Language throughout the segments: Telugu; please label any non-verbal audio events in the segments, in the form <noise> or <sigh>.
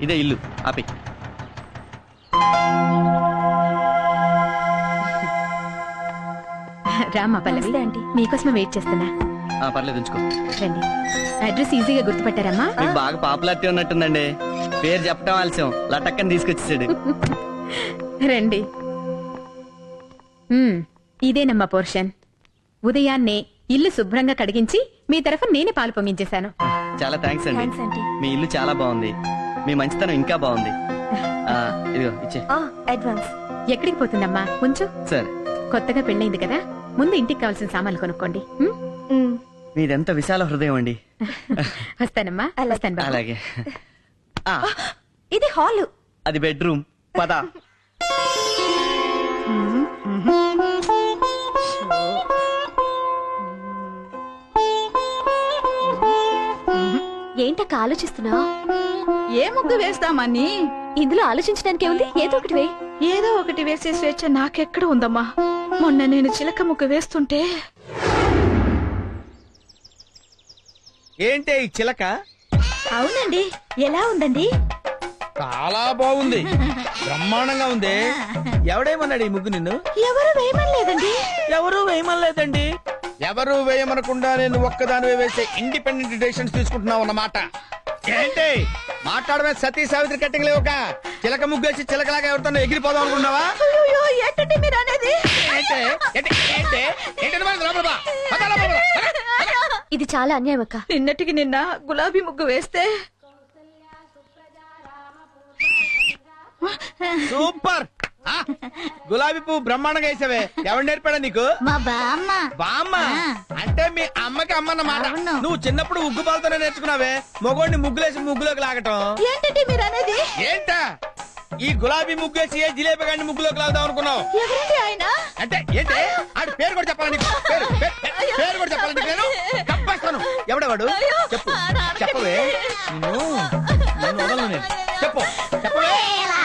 ఇదే ఇల్లు. ఆపి. రామ్మా పల్లవి. నీకోసమే వెయిట్ చేస్తున్నా. ఆ, పర్లేదు ఉంచుకో రండి. అడ్రస్ ఈజీగా గుర్తుపట్టారమ్మా. మీకు బాగా పాపులారిటీ ఉన్నట్టుందండి. పేరు చెప్పడం ఆలస్యం. లటక్కని తీసుకొచ్చేసాడు. రండి. ఇదేనమ్మా పోర్షన్. ఉదయాన్నే ఇల్లు శుభ్రంగా కడిగించి మీ తరఫున నేనే పాలు పొంగించేశాను. చాలా థ్యాంక్స్ అండి. మీ ఇల్లు చాలా బాగుంది. మీ మంచితనం ఇంకా బాగుంది. ఆ, ఇదిగో ఇచ్చే. అడ్వాన్స్ ఎక్కడికి పోతుందమ్మా? కొంచెం సరే. కొత్తగా పెళ్ళైంది కదా? ముందు ఇంటికి కావాల్సిన సామాన్లు కొనుక్కోండి. ఉమ్? మీదెంత విశాల హృదయం అండి. <laughs> వస్తానమ్మా. వస్తాను బాబు. అలాగే. ఆ, ఇది హాల్. అది బెడ్రూమ్. పద. <laughs> ఏంటక్క ఆలోచిస్తున్నావు? ఏ ముగ్గు వేస్తామని? ఇందులో ఆలోచించడానికి ఉంది ఏదో ఒకటి వే ఏదో ఒకటి వేసే స్వేచ్ఛ నాకెక్కడ ఉందమ్మా? మొన్న నేను చిలక ముగ్గు వేస్తుంటే ఏంటే ఈ చిలక? అవునండి. ఎలా ఉందండి? చాలా బాగుంది. బ్రహ్మాండంగా ఉంది. ఎవడేమన్నాడు ఈ ముగ్గు నిన్ను? ఎవరు వేయమనలేదండి. ఎవరు వేయమనలేదండి? ఎవరు వేయమనకుండా నేను ఒక్కదాని వేసే ఇండిపెండెంట్ డెసిషన్స్ తీసుకుంటున్నావు అన్నమాట. ఏంటి? మాట్లాడమే సతీ సావిత్రి కట్టింగ్ లేవుక చిలక ముగ్గేసి చిలకలాగా ఎవరితో ఎగిరిపోదాం అనుకున్నావా. ఇది చాలా అన్యాయం అక్క. నిన్నటికి నిన్న గులాబీ ముగ్గు వేస్తే సూపర్. గులాబీ పువ్వు బ్రహ్మాండంగా వేసావే. ఎవరు నేర్పాడా నీకు? మా బామ్మ. బామ్మ అంటే మీ అమ్మకి అమ్మ అన్నమాట. అవును. నువ్వు చిన్నప్పుడు ఉగ్గు పాలతోనే నేర్చుకున్నావే. మొగోడిని ముగ్గులేసి ముగ్గులోకి లాగటం. ఏంటండి మీరు అనేది ఏంటా? ఈ గులాబీ ముగ్గేసి ఏ జిలేబీ గాని ముగ్గులోకి లాగుదాం అనుకున్నావు? ఎవరండి ఆయన? అంటే ఏంటి? ఆడి పేరు కూడా చెప్పాలి నీకు? పేరు పే- పే- పేరు కూడా చెప్పాలి నీకు నేను? తప్పేస్తాను ఎవడవాడు? చెప్పు. చెప్పవే. నిన్ను నిన్ను వదలను నేను. చెప్పు. చెప్పవే.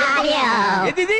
చెప్పు. ఏది ఇది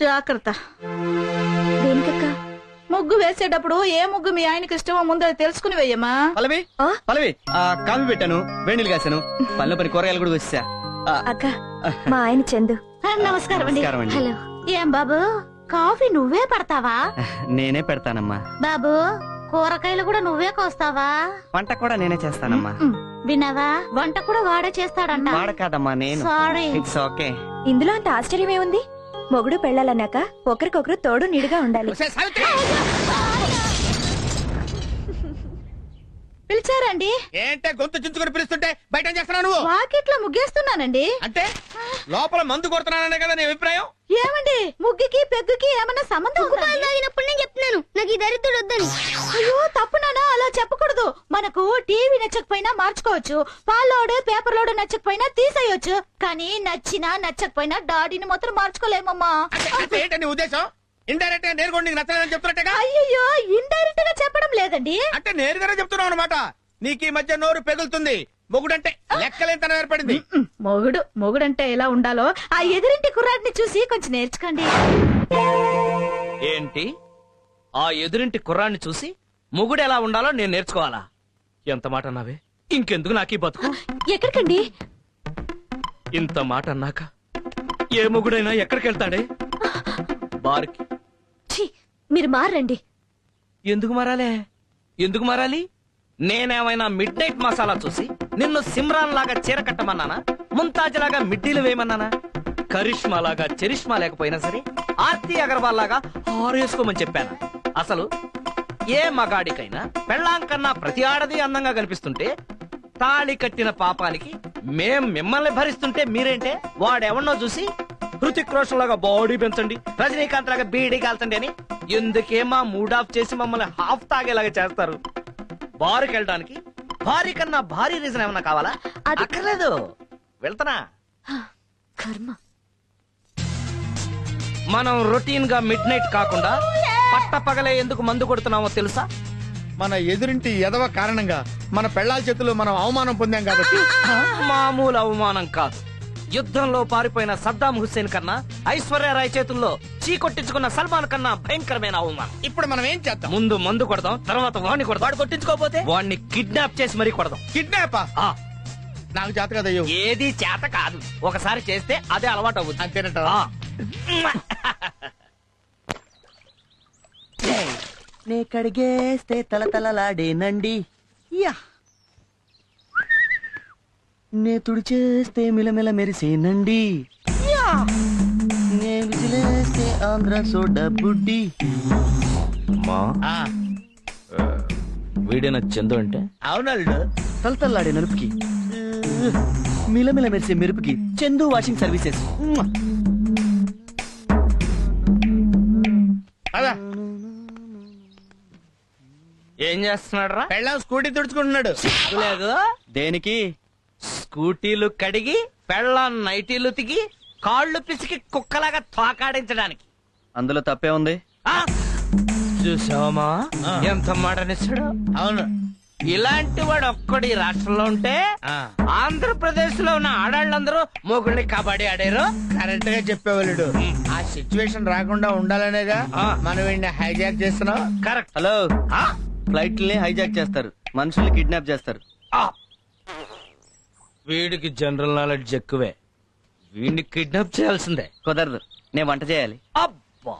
జాగ్రత్త. దేనికక్క? ముగ్గు వేసేటప్పుడు ఏ ముగ్గు మీ ఆయనకి ఇష్టమో ముందు అది తెలుసుకుని వేయమ్మా. పల్లవి? ఆ? పల్లవి ఆ కాఫీ పెట్టాను వేణీలు కాశాను. పల్లె పని కూరగాయలు కూడా వచ్చా అక్క మా ఆయన చందు. నమస్కారం అండి. నమస్కారం అండి. హలో. ఏం బాబు కాఫీ నువ్వే పడతావా? నేనే పెడతానమ్మా. బాబు కూరగాయలు కూడా నువ్వే కోస్తావా? వంట కూడా నేనే చేస్తానమ్మా. విన్నావా? వంట కూడా వాడే చేస్తాడంట. వాడ కాదమ్మా నేను. సారీ ఇట్స్ ఓకే ఇందులో అంత ఆశ్చర్యం ఏముంది మొగుడు పెళ్ళాలన్నాక ఒకరికొకరు తోడు నీడుగా ఉండాలి. పిలిచారండి? ఏంటే గొంతు చించుకొని పిలుస్తుంటే బయట ఏం చేస్తున్నావు నువ్వు? వాకిట్లో ముగ్గేస్తున్నానండి. అంటే లోపల మందు కొడుతున్నాననే కదా నీ అభిప్రాయం? ఏమండి? ముగ్గుకి పెగ్గుకి ఏమన్నా సంబంధం తాగినప్పుడు నేను చెప్తున్నాను. నాకు ఈ దరిద్రుడు టీవీ నచ్చకపోయినా మార్చుకోవచ్చు పాలోడు పేపర్ లోడు నచ్చకపోయినా తీసేయొచ్చు. కానీ నచ్చినా నచ్చకపోయినా డాడీని మాత్రం మార్చుకోలేమమ్మా. అంటే అంటే ఏంటి నీ ఉద్దేశం? ఇండైరెక్ట్గా నీకు నచ్చలేదని చెప్తున్నట్టుగా? అయ్యో ఇండైరెక్ట్గా చెప్పడం లేదండి. అంటే నేరుగానే చెప్తున్నావు అనమాట నీకు ఈ మధ్య నోరు పెగులుతుంది. మొగుడంటే లెక్కలేంతనం ఏర్పడింది. మొగుడు మొగుడంటే ఎలా ఉండాలో ఆ ఎదురింటి కుర్రాడిని చూసి కొంచెం నేర్చుకోండి. ఏంటి? ఆ ఎదురింటి కుర్రాన్ని చూసి మొగుడు ఎలా ఉండాలో నేను నేర్చుకోవాలా? ఎంత మాట అన్నావే? ఇంకెందుకు నాకీ బతుకు? ఎక్కడికండి? ఇంత మాట అన్నాక ఏ మొగుడైనా ఎక్కడికి వెళ్తాడే బార్కి. ఛీ, మీరు మారండి. ఎందుకు మారాలే? ఎందుకు మారాలి? నేనేమైనా మిడ్ నైట్ మసాలా చూసి నిన్ను సిమ్రాన్ లాగా చీర కట్టమన్నానా? ముంతాజ్ లాగా మిడ్డీలు వేయమన్నానా? కరిష్మా లాగా చరిష్మా లేకపోయినా సరే ఆర్తి అగర్వాల్ లాగా ఆరేసుకోమని చెప్పాను? అసలు ఏ మగాడికైనా పెళ్ళాం కన్నా ప్రతి ఆడది అందంగా కనిపిస్తుంటే తాళి కట్టిన పాపానికి మేం మిమ్మల్ని భరిస్తుంటే మీరేంటే? వాడెవన్నో చూసి హృతిక్ రోషన్ లాగా బాడీ పెంచండి రజనీకాంత్ లాగా బీడీ కాల్చండి అని ఎందుకే మా మూడ్ ఆఫ్ చేసి మమ్మల్ని హాఫ్ తాగేలాగా చేస్తారు? బారుకి వెళ్ళడానికి భారీ కన్నా భారీ రీజన్ ఏమన్నా కావాలా? అక్కర్లేదు. వెళ్తానా? కర్మ. మనం రొటీన్గా మిడ్ నైట్ కాకుండా పట్ట పగలే ఎందుకు మందు కొడుతున్నామో తెలుసా? మన ఎదురింటి ఎదవ కారణంగా మన పెళ్ళాల చేతుల్లో మనం అవమానం పొందాం కాబట్టి. <laughs> మామూలు అవమానం కాదు. యుద్ధంలో పారిపోయిన సద్దాం హుస్సేన్ కన్నా ఐశ్వర్యరాయ్ చేతుల్లో చీకొట్టించుకున్న సల్మాన్ కన్నా భయంకరమైన అవమానం. ఇప్పుడు మనం ఏం చేద్దాం? ముందు మందు కొడదాం తర్వాత వాడిని కొడదాం. వాడు కొట్టించుకోపోతే వాడిని కిడ్నాప్ చేసి మరీ కొడదాం. కిడ్నాపా? ఆ, నాకు చేత కదా ఏది చేత కాదు. ఒకసారి చేస్తే అదే అలవాటు అవుతుంది అంతేనంటావా? <laughs> నే కడిగేస్తే తలతలలాడేనండి. యా. నే తుడిచేస్తే మిలమిల మెరిసేనండి. నే విజిలేస్తే ఆంధ్ర సోడా బుడ్డి. మా? ఆ, వీడిన చందు అంటే? అవునల్లుడు తలతల్లాడే నలుపుకి. మిలమిల మెరిసే మెరుపుకి చందు వాషింగ్ సర్వీసెస్. అదా ఏం చేస్తున్నాడు రా పెళ్ళాం స్కూటీ తుడుచుకుంటున్నాడు. లేదు. దేనికి? స్కూటీలు కడిగి పెళ్ళ నైటీలు తిగి కాళ్ళు పిసికి కుక్కలాగా తోకాడించడానికి. అందులో తప్పే ఉంది! చూసావమ్మా. ఎంత మాటనిస్తాడు. అవును. ఇలాంటి వాడు ఒక్కడి ఈ రాష్ట్రంలో ఉంటే ఆంధ్రప్రదేశ్లో ఉన్న ఆడాళ్ళందరూ మొగుళ్ళని కబడ్డీ ఆడారు. కరెక్ట్గా చెప్పేవాళ్ళుడు. ఆ సిచ్యువేషన్ రాకుండా ఉండాలనేగా. మనం హైజాక్ చేస్తున్నాం. కరెక్ట్. హలో. ఫ్లైట్లని హైజాక్ చేస్తారు. మనుషుల్ని కిడ్నాప్ చేస్తారు. వీడికి జనరల్ నాలెడ్జ్ ఎక్కువే. వీడిని కిడ్నాప్ చేయాల్సిందే. కుదరదు. నేను వంట చేయాలి. అబ్బా!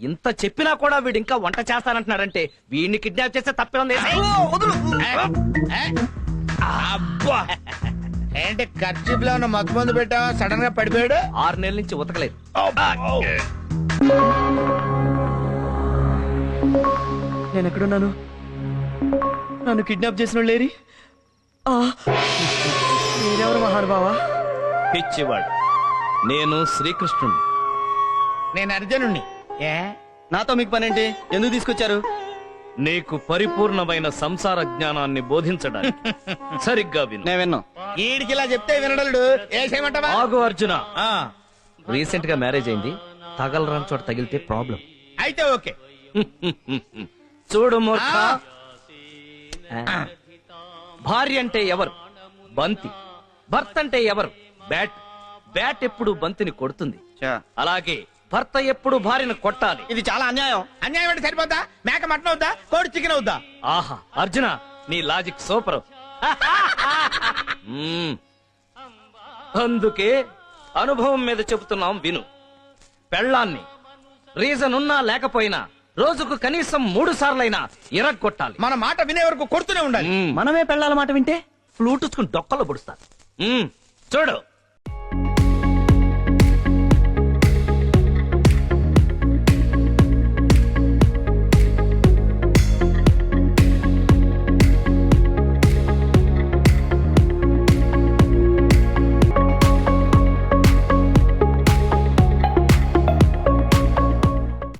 ఇంత చెప్పినా కూడా వీడు ఇంకా వంట చేస్తానంటున్నాడంటే వీడిని కిడ్నాప్ చేస్తే తప్పే ఉంది ఏ? అబ్బా! ఏంటి ఖర్చీప్లో ఉన్న మత్తు మందు పెట్టావా సడన్గా పడిపోయాడు? ఆరు నెలల నుంచి ఉతకలేదు. నేను ఎక్కడున్నాను? నన్ను కిడ్నాప్ చేసిన లేరి ఆ! మీరెవరు మహానుభావా? పిచ్చివాడు. నేను శ్రీకృష్ణుడు నేను అర్జునుణ్ణి. ఏ? నాతో మీకు పనేంటి? ఎందుకు తీసుకొచ్చారు? నీకు పరిపూర్ణమైన సంసార జ్ఞానాన్ని బోధించడానికి. <laughs> సరిగ్గా విను. నేను విన్నా. చెప్తే వినడలుడు. ఏ చేయమంటావా? ఆగు అర్జున. ఆ, రీసెంట్గా మ్యారేజ్ అయింది. తగలరాని చోట తగిలితే ప్రాబ్లం. అయితే ఓకే. <laughs> చూడు మూర్ఖ. భార్య అంటే ఎవరు? బంతి. భర్త అంటే ఎవరు? బ్యాట్. బ్యాట్ ఎప్పుడు బంతిని కొడుతుంది. అలాగే భర్త ఎప్పుడు భార్యను కొట్టాలి? ఇది చాలా అన్యాయం. అన్యాయం అంటే సరిపోతా మేక మటన్ అవుతా కోడి చికెన్ అవుతా ఆహా అర్జున నీ లాజిక్ సూపర్. అందుకే అనుభవం మీద చెబుతున్నాం విను. పెళ్ళాన్ని రీజన్ ఉన్నా లేకపోయినా రోజుకు కనీసం మూడు సార్లైనా ఇరగొట్టాలి మన మాట వినే వరకు కొడుతూనే ఉండాలి. మనమే పెళ్ళాల మాట వింటే ఫ్లూట్ డొక్కలో పొడుస్తారు. చూడు